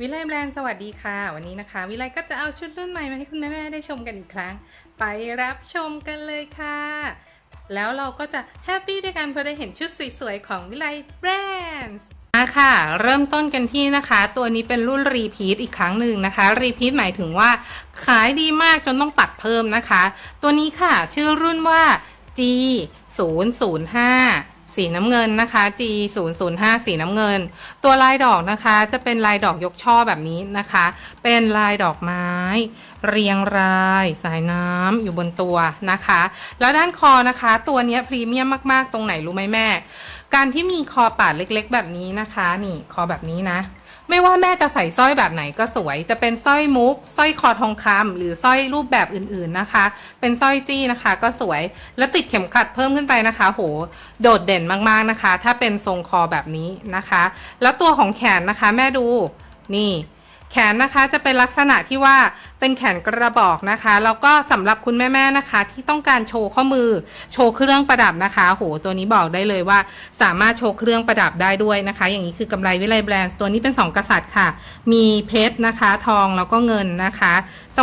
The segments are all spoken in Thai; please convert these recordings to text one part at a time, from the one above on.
วิไลแบรนด์สวัสดีค่ะ วันนี้นะคะ วิไลก็จะเอาชุดรุ่นใหม่มาให้คุณแม่ๆได้ชมกันอีกครั้ง ไปรับชมกันเลยค่ะ แล้วเราก็จะแฮปปี้ด้วยกันเพราะได้เห็นชุดสวยๆของวิไลแบรนด์มาค่ะ เริ่มต้นกันที่นะคะ ตัวนี้เป็นรุ่นรีพีทอีกครั้งหนึ่งนะคะ รีพีทหมายถึงว่าขายดีมากจนต้องตัดเพิ่มนะคะ ตัวนี้ค่ะ ชื่อรุ่นว่า G 0 0 5 สีน้ำเงินนะคะ G 0 0 5สีน้ำเงิน ตัวลายดอกนะคะจะเป็นลายดอกยกช่อแบบนี้นะคะ เป็นลายดอกไม้ เรียงราย สายน้ำอยู่บนตัวนะคะ แล้วด้านคอนะคะ ตัวนี้พรีเมียมมาก ๆ ตรงไหนรู้ไหมแม่ การที่มีคอปาดเล็กๆ แบบนี้นะคะ นี่คอแบบนี้นะ ไม่ว่าแม่จะใส่สร้อยแบบไหนก็สวย จะเป็นสร้อยมุกสร้อยคอทองคำหรือสร้อยรูปแบบอื่นๆนะคะ เป็นสร้อยจี้นะคะ ก็สวย แล้วติดเข็มขัดเพิ่มขึ้นไปนะคะ โห โดดเด่นมากๆนะคะ ถ้าเป็นทรงคอแบบนี้นะคะ แล้วตัวของแขนนะคะ แม่ดูนี่ แขนนะคะจะเป็นลักษณะที่ว่าเป็นแขนกระบอกนะคะแล้วก็สำหรับคุณแม่ๆนะคะ ที่ต้องการโชว์ข้อมือ โชว์เครื่องประดับนะคะโหตัวนี้บอกได้เลยว่า สามารถโชว์เครื่องประดับได้ด้วยนะคะ อย่างนี้คือกำไรวิไลแบรนด์ตัวนี้เป็น 2 กษัตริย์ค่ะ มีเพชรนะคะ ทองแล้วก็เงินนะคะ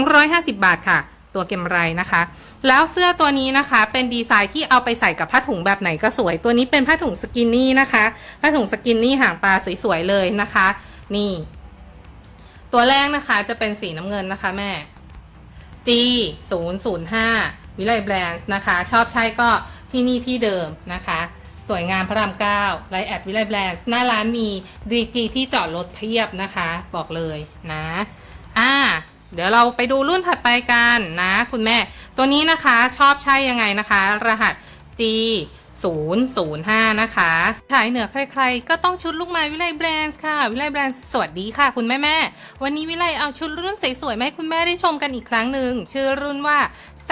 250 บาทค่ะ ตัวเกมไรนะคะ แล้วเสื้อตัวนี้นะคะเป็นดีไซน์ที่เอาไปใส่กับผ้าถุงแบบไหนก็สวย ตัวนี้เป็นผ้าถุงสกินนี่นะคะผ้าถุงสกินนี่หางปลาสวยๆเลยนะคะ นี่ ตัวแรกนะคะจะเป็นสีน้ำเงินนะคะแม่ G 0 0 5วิไลแบรนด์นะคะ ชอบใช้ก็ที่นี่ที่เดิมนะคะ สวยงามพระรามเก้าไลแอดวิไลแบรนด์หน้าร้านมีดีกรีที่จอดรถเพียบนะคะ บอกเลยนะอ่าเดี๋ยวเราไปดูรุ่นถัดไปกันนะ คุณแม่ ตัวนี้นะคะชอบใช้ยังไงนะคะ รหัส G 005 นะคะขายเหนือใครๆ ก็ต้องชุดลูกไม้วิไลแบรนด์ค่ะ วิไลแบรนด์สวัสดีค่ะ คุณแม่แม่วันนี้วิไลเอาชุดรุ่นสวยๆมาให้คุณแม่ได้ชมกันอีกครั้งหนึ่งชื่อรุ่นว่า Z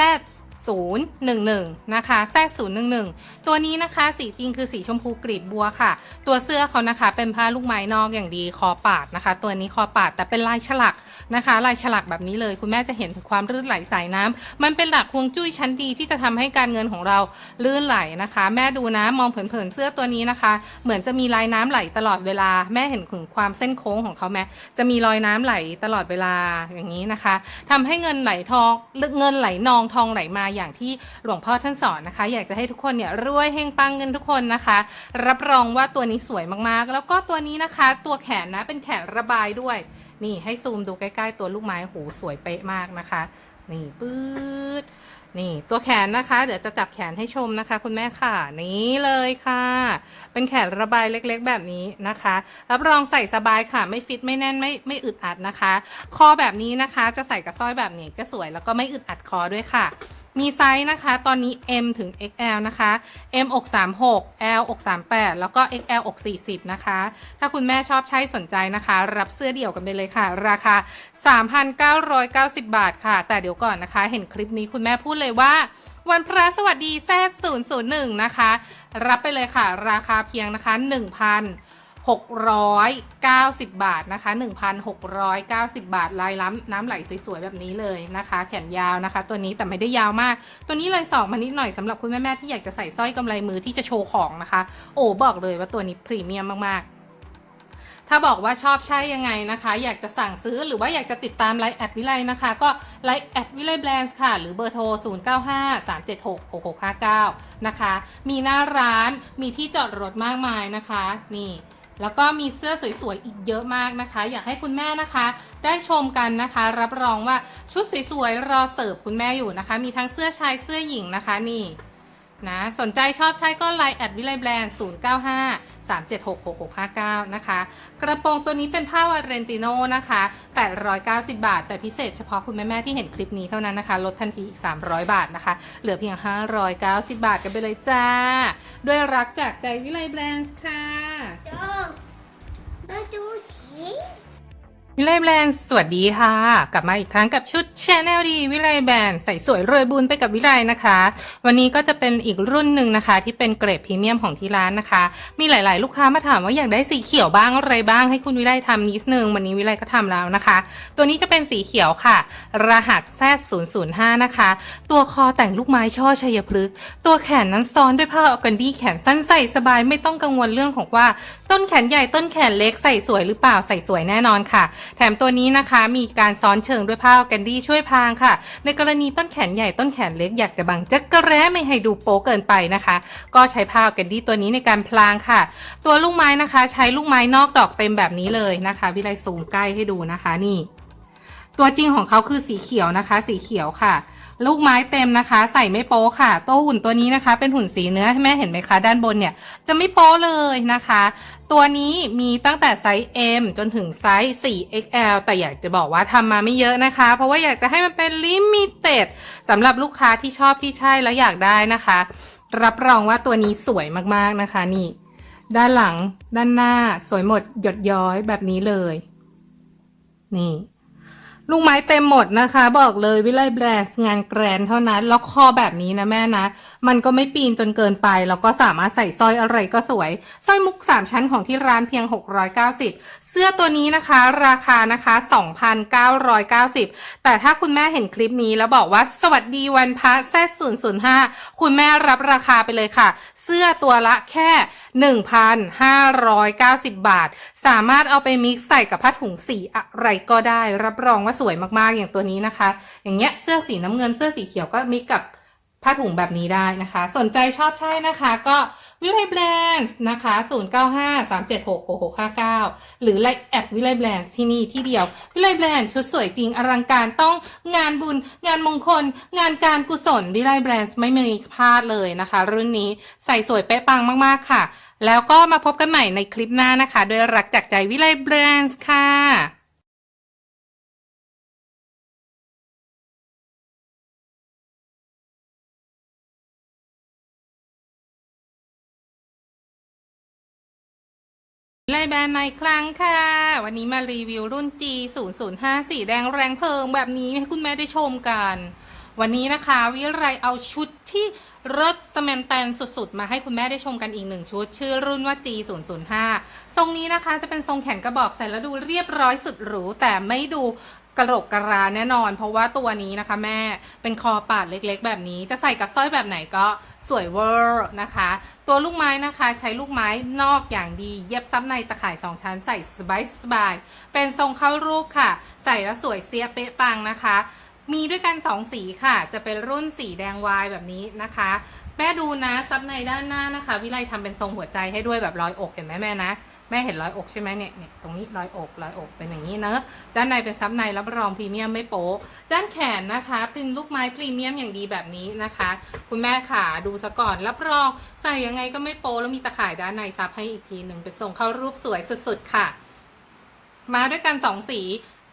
011 นะคะแซด011 ตัวนี้นะคะ สีจริงคือสีชมพูกรีบบัวค่ะ ตัวเสื้อเขานะคะ เป็นผ้าลูกไม้นอกอย่างดีคอปาดนะคะ ตัวนี้คอปาดแต่เป็นลายฉลักนะคะ ลายฉลักแบบนี้เลย คุณแม่จะเห็นถึงความลื่นไหลสายน้ำมันเป็นหลักฮวงจุ้ยชั้นดีที่จะทำให้การเงินของเราลื่นไหลนะคะ แม่ดูนะมองเผินๆเสื้อตัวนี้นะคะ เหมือนจะมีลายน้ำไหลตลอดเวลา แม่เห็นถึงความเส้นโค้งของเขาไหมจะมีรอยน้ำไหลตลอดเวลาอย่างนี้นะคะทำให้เงินไหลทองเงินไหลนองทองไหลมาอย่างที่หลวงพ่อท่านสอนนะคะ อยากจะให้ทุกคนเนี่ยรวยเฮงปังเงินทุกคนนะคะ รับรองว่าตัวนี้สวยมากๆ แล้วก็ตัวนี้นะคะ ตัวแขนนะเป็นแขนระบายด้วย นี่ให้ซูมดูใกล้ ๆ ตัวลูกไม้โหสวยเป๊ะมากนะคะ นี่ปื๊ด นี่ตัวแขนนะคะ เดี๋ยวจะจับแขนให้ชมนะคะ คุณแม่ค่ะ นี่เลยค่ะ เป็นแขนระบายเล็กๆ แบบนี้นะคะรับรองใส่สบายค่ะ ไม่ฟิตไม่แน่นไม่ไม่อึดอัดนะคะ คอแบบนี้นะคะ จะใส่กับสร้อยแบบนี้ก็สวยแล้วก็ไม่อึดอัดคอด้วยค่ะ มีไซส์นะคะ ตอนนี้ M ถึง XL นะคะ M อก36 L อก38 แล้วก็ XL อก40 นะคะ ถ้าคุณแม่ชอบใช้สนใจนะคะ รับเสื้อเดี่ยวกันไปเลยค่ะ ราคา 3,990 บาทค่ะ แต่เดี๋ยวก่อนนะคะ เห็นคลิปนี้คุณแม่พูดเลยว่า วันพระสวัสดีแซด001 นะคะ รับไปเลยค่ะ ราคาเพียงนะคะ 1,690 บาทนะคะ 1,690 บาท ลายล้ำน้ำไหลสวยๆ แบบนี้เลยนะคะ แขนยาวนะคะ ตัวนี้แต่ไม่ได้ยาวมาก ตัวนี้เลยสองมานิดหน่อยสำหรับคุณแม่ๆที่อยากจะใส่สร้อยกำไรมือที่จะโชว์ของนะคะ โอ้บอกเลยว่าตัวนี้พรีเมียมมากๆ ถ้าบอกว่าชอบใช่ยังไงนะคะ อยากจะสั่งซื้อหรือว่าอยากจะติดตามไลน์แอดวิไลนะคะ ก็ไลน์แอดวิไลแบรนด์ค่ะ หรือเบอร์โทร 0 9 5 3 7 6 6 6 5 9 นะคะ มีหน้าร้านมีที่จอดรถมากมายนะคะ นี่แล้วก็มีเสื้อสวยๆ อีกเยอะมากนะคะ อยากให้คุณแม่นะคะ ได้ชมกันนะคะ รับรองว่าชุดสวยๆ รอเสิร์ฟคุณแม่อยู่นะคะ มีทั้งเสื้อชายเสื้อหญิงนะคะนี่ นะสนใจชอบใช้ก็ไลน์แอดวิไลแบรนด์095 376 6659 นะคะ กระโปรงตัวนี้เป็นผ้าวาเรนติโนนะคะ 890 บาท แต่พิเศษเฉพาะคุณแม่ๆที่เห็นคลิปนี้เท่านั้นนะคะ ลดทันทีอีก 300 บาทนะคะ เหลือเพียง 590 บาทกันไปเลยจ้า ด้วยรักจากใจวิไลแบรนด์ค่ะโจมาดูผี วิไลแบรนด์สวัสดีค่ะ กลับมาอีกครั้งกับชุด Channel ดีวิไลแบรนด์ใส่สวยรวยบุญไปกับวิไลนะคะ วันนี้ก็จะเป็นอีกรุ่นหนึ่งนะคะ ที่เป็นเกรดพรีเมียมของที่ร้านนะคะ มีหลาย ๆ ลูกค้ามาถามว่าอยากได้สีเขียวบ้างอะไรบ้างให้คุณวิไลทำนิดนึงวันนี้วิไลก็ทำแล้วนะคะ ตัวนี้จะเป็นสีเขียวค่ะ รหัส Z005 นะคะ ตัวคอแต่งลูกไม้ช่อชัยพฤกษ์ตัวแขนนั้นซ้อนด้วยผ้าออกันดี้แขนสั้นใส่สบายไม่ต้องกังวลเรื่องของว่า ต้นแขนใหญ่ต้นแขนเล็กใส่สวยหรือเปล่าใส่สวยแน่นอนค่ะแถมตัวนี้นะคะมีการซ้อนเชิงด้วยผ้าแกนดี้ช่วยพรางค่ะ ในกรณีต้นแขนใหญ่ต้นแขนเล็กอยากจะบังจักระแร้ไม่ให้ดูโป๊เกินไปนะคะ ก็ใช้ผ้าแกนดี้ตัวนี้ในการพลางค่ะ ตัวลูกไม้นะคะ ใช้ลูกไม้นอกดอกเต็มแบบนี้เลยนะคะวิไลซูมใกล้ให้ดูนะคะนี่ ตัวจริงของเขาคือสีเขียวนะคะ สีเขียวค่ะ ลูกไม้เต็มนะคะ ใส่ไม่โป๊ค่ะ ตัวหุ่นตัวนี้นะคะ เป็นหุ่นสีเนื้อแม่เห็นไหมคะ ด้านบนเนี่ยจะไม่โป๊เลยนะคะ ตัวนี้มีตั้งแต่ไซส์ M จนถึงไซส์ 4XL แต่อยากจะบอกว่าทำมาไม่เยอะนะคะ เพราะว่าอยากจะให้มันเป็นลิมิเต็ดสำหรับลูกค้าที่ชอบที่ใช่แล้วอยากได้นะคะ รับรองว่าตัวนี้สวยมากๆนะคะนี่ ด้านหลังด้านหน้าสวยหมดหยดย้อยแบบนี้เลย นี่ ลูกไม้เต็มหมดนะคะ บอกเลยวิไลแบรสงานแกรนเท่านั้น แล้วคอแบบนี้นะแม่นะ มันก็ไม่ปีนจนเกินไป แล้วก็สามารถใส่สร้อยอะไรก็สวยสร้อยมุก 3 ชั้นของที่ร้านเพียง 690 เสื้อตัวนี้นะคะ ราคานะคะ 2,990 แต่ถ้าคุณแม่เห็นคลิปนี้แล้วบอกว่าสวัสดีวันพระแซ005 คุณแม่รับราคาไปเลยค่ะเสื้อตัวละแค่ 1,590 บาท สามารถเอาไปมิกซ์ใส่กับผ้าถุงสีอะไรก็ได้ รับรองว่าสวยมากๆอย่างตัวนี้นะคะ อย่างเงี้ยเสื้อสีน้ำเงินเสื้อสีเขียวก็มิกกับผ้าถุงแบบนี้ได้นะคะ สนใจชอบใช่นะคะก็วิไลแบรนด์นะคะ 0953766659 หรือไลแอดวิไลแบรนด์ที่นี่ที่เดียว วิไลแบรนด์ชุดสวยจริงอลังการต้องงานบุญ งานมงคล งานการกุศลวิไลแบรนด์ไม่มีพลาดเลยนะคะ รุ่นนี้ใส่สวยเป๊ะปังมากๆค่ะ แล้วก็มาพบกันใหม่ในคลิปหน้านะคะ ด้วยรักจากใจวิไลแบรนด์ค่ะ ไล่แบรนด์มาอีกครั้งค่ะ วันนี้มารีวิวรุ่น G 0 0 5สีแดงแรงเพลิงแบบนี้ให้คุณแม่ได้ชมกัน วันนี้นะคะวิไลเอาชุดที่รถสแมนแตนสุดๆ มาให้คุณแม่ได้ชมกันอีกหนึ่งชุด ชื่อรุ่นว่า G 0 0 5ทรงนี้นะคะจะเป็นทรงแขนกระบอกใส่แล้วดูเรียบร้อยสุดหรูแต่ไม่ดู กระโหลกกระลาแน่นอน เพราะว่าตัวนี้นะคะแม่เป็นคอปาดเล็กๆ แบบนี้จะใส่กับสร้อยแบบไหนก็สวยเวอร์นะคะ ตัวลูกไม้นะคะใช้ลูกไม้นอกอย่างดี เย็บซับในตะข่ายสองชั้นใส่สบายสบายๆเป็นทรงเข้ารูปค่ะ ใส่แล้วสวยเสียเป๊ะปังนะคะ มีด้วยกัน 2 สีค่ะ จะเป็นรุ่นสีแดงวายแบบนี้นะคะ แม่ดูนะซับในด้านหน้านะคะ วิไลทำเป็นทรงหัวใจให้ด้วยแบบรอยอกเห็นไหมแม่นะ แม่เห็นรอยอกใช่ไหมเนี่ยเนี่ยตรงนี้รอยอกรอยอกเป็นอย่างนี้เนอะด้านในเป็นซับในรับรองพรีเมียมไม่โป๊ด้านแขนนะคะเป็นลูกไม้พรีเมียมอย่างดีแบบนี้นะคะ คุณแม่ขาดูซะก่อนรับรองใส่ยังไงก็ไม่โป๊แล้วมีตะข่ายด้านในซับให้อีกทีหนึ่งเป็นทรงเข้ารูปสวยสุดๆค่ะ มาด้วยกันสองสี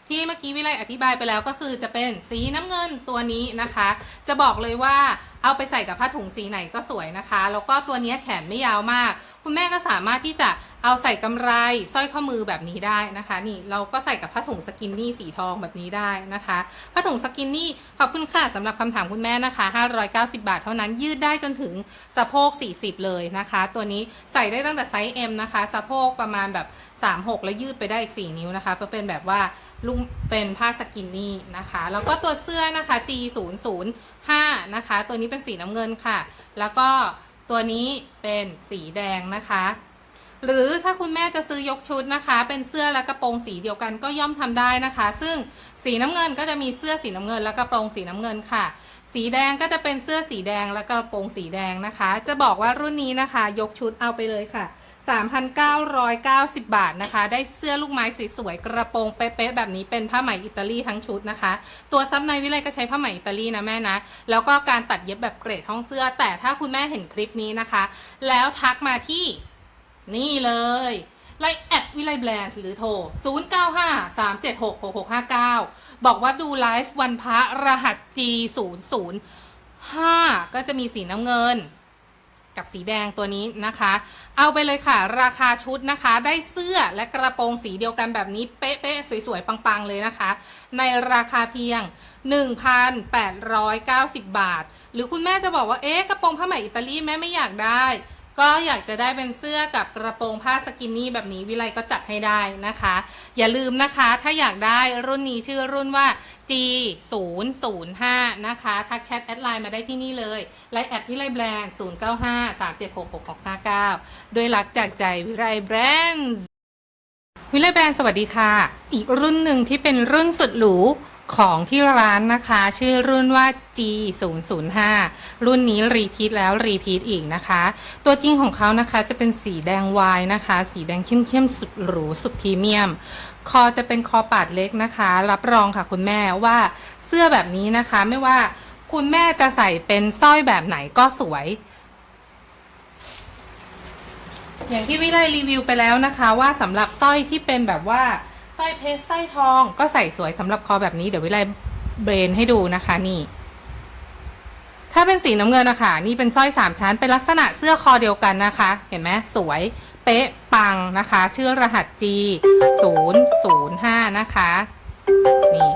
ที่เมื่อกี้วิไลอธิบายไปแล้วก็คือจะเป็นสีน้ำเงินตัวนี้นะคะ จะบอกเลยว่า เอาไปใส่กับผ้าถุงสีไหนก็สวยนะคะ แล้วก็ตัวนี้แขนไม่ยาวมาก คุณแม่ก็สามารถที่จะเอาใส่กำไรสร้อยข้อมือแบบนี้ได้นะคะ นี่เราก็ใส่กับผ้าถุงสกินนี่สีทองแบบนี้ได้นะคะผ้าถุงสกินนี่ขอบคุณค่ะสำหรับคำถามคุณแม่นะคะ 590 บาทเท่านั้นยืดได้จนถึงสะโพก 40 เลยนะคะ ตัวนี้ใส่ได้ตั้งแต่ไซส์ M นะคะ สะโพกประมาณแบบ 36 แล้วยืดไปได้อีก 4 นิ้วนะคะเพื่อเป็นแบบว่าลุงเป็นผ้าสกินนี่นะคะ แล้วก็ตัวเสื้อนะคะ G 0 0 5 นะคะ ตัวนี้เป็นสีน้ำเงินค่ะ แล้วก็ตัวนี้เป็นสีแดงนะคะ หรือถ้าคุณแม่จะซื้อยกชุดนะคะ เป็นเสื้อและกระโปรงสีเดียวกันก็ย่อมทำได้นะคะ ซึ่งสีน้ำเงินก็จะมีเสื้อสีน้ำเงิน และกระโปรงสีน้ำเงินค่ะ สีแดงก็จะเป็นเสื้อสีแดงและกระโปรงสีแดงนะคะ จะบอกว่ารุ่นนี้นะคะ ยกชุดเอาไปเลยค่ะ 3,990 บาทนะคะ ได้เสื้อลูกไม้สวยๆกระโปรงเป๊ะๆแบบนี้เป็นผ้าไหมอิตาลีทั้งชุดนะคะ ตัวซับในวิไลยก็ใช้ผ้าไหมอิตาลีนะแม่นะ แล้วก็การตัดเย็บแบบเกรดห้องเสื้อ แต่ถ้าคุณแม่เห็นคลิปนี้นะคะ แล้วทักมาที่ นี่เลยไลน์แอดวิไลแบรนด์หรือโทร 0953766659 บอกว่าดูไลฟ์วันพระรหัส G005 ก็จะมีสีน้ำเงิน กับสีแดงตัวนี้นะคะ เอาไปเลยค่ะ ราคาชุดนะคะ ได้เสื้อและกระโปรงสีเดียวกันแบบนี้ เป๊ะๆ สวยๆ ปังๆ เลยนะคะ ในราคาเพียง 1,890 บาท หรือคุณแม่จะบอกว่า เอ๊ะ กระโปรงผ้าไหมอิตาลีแม่ไม่อยากได้ ก็อยากจะได้เป็นเสื้อกับกระโปรงผ้าสกินนี่แบบนี้วิไลก็จัดให้ได้นะคะ อย่าลืมนะคะถ้าอยากได้รุ่นนี้ชื่อรุ่นว่า G 0 0 5นะคะทักแชทแอดไลน์มาได้ที่นี่เลยไลน์แอดวิไลแบรนด์0 9 5 3 7 6 6 6 5 9ด้วยรักจากใจวิไลแบรนด์ววิไลแบรนด์สวัสดีค่ะ อีกรุ่นหนึ่งที่เป็นรุ่นสุดหรู ของที่ร้านนะคะ ชื่อรุ่นว่า G 0 0 5รุ่นนี้รีพีทแล้วรีพีทอีกนะคะ ตัวจริงของเขานะคะจะเป็นสีแดงวายนะคะ สีแดงเข้มๆสุดหรูสุดพรีเมียม คอจะเป็นคอปาดเล็กนะคะ รับรองค่ะคุณแม่ว่าเสื้อแบบนี้นะคะไม่ว่าคุณแม่จะใส่เป็นสร้อยแบบไหนก็สวยอย่างที่วิไลรีวิวไปแล้วนะคะ ว่าสำหรับสร้อยที่เป็นแบบว่า สร้อยเพชรสร้อยทองก็ใส่สวยสำหรับคอแบบนี้เดี๋ยววิไลเบรนให้ดูนะคะนี่ ถ้าเป็นสีน้ำเงินนะคะนี่เป็นสร้อยสามชั้นเป็นลักษณะเสื้อคอเดียวกันนะคะ เห็นไหมสวยเป๊ะปังนะคะ ชื่อรหัส G 0 0 5นะคะ นี่